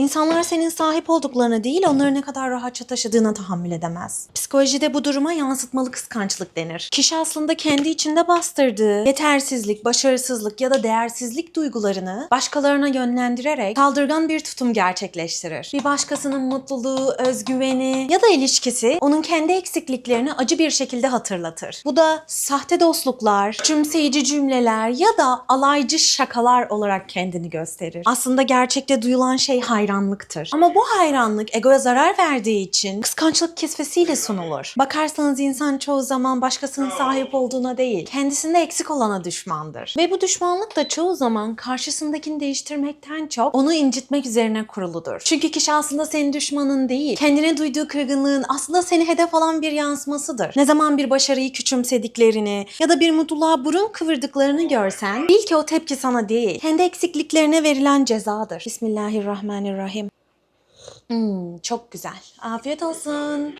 İnsanlar senin sahip olduklarına değil onları ne kadar rahatça taşıdığına tahammül edemez. Psikolojide bu duruma yansıtmalı kıskançlık denir. Kişi aslında kendi içinde bastırdığı yetersizlik, başarısızlık ya da değersizlik duygularını başkalarına yönlendirerek saldırgan bir tutum gerçekleştirir. Bir başkasının mutluluğu, özgüveni ya da ilişkisi onun kendi eksikliklerini acı bir şekilde hatırlatır. Bu da sahte dostluklar, küçümseyici cümleler ya da alaycı şakalar olarak kendini gösterir. Aslında gerçekte duyulan şey hayranlıktır. Ama bu hayranlık egoya zarar verdiği için kıskançlık kisvesiyle sunulur. Bakarsanız insan çoğu zaman başkasının sahip olduğuna değil, kendisinde eksik olana düşmandır. Ve bu düşmanlık da çoğu zaman karşısındakini değiştirmekten çok onu incitmek üzerine kuruludur. Çünkü kişi aslında senin düşmanın değil, kendine duyduğu kırgınlığın aslında seni hedef alan bir yansımasıdır. Ne zaman bir başarıyı küçümsediklerini ya da bir mutluluğa burun kıvırdıklarını görsen bil ki o tepki sana değil, kendi eksikliklerine verilen cezadır. Bismillahirrahmanirrahim. Hmm, çok güzel. Afiyet olsun.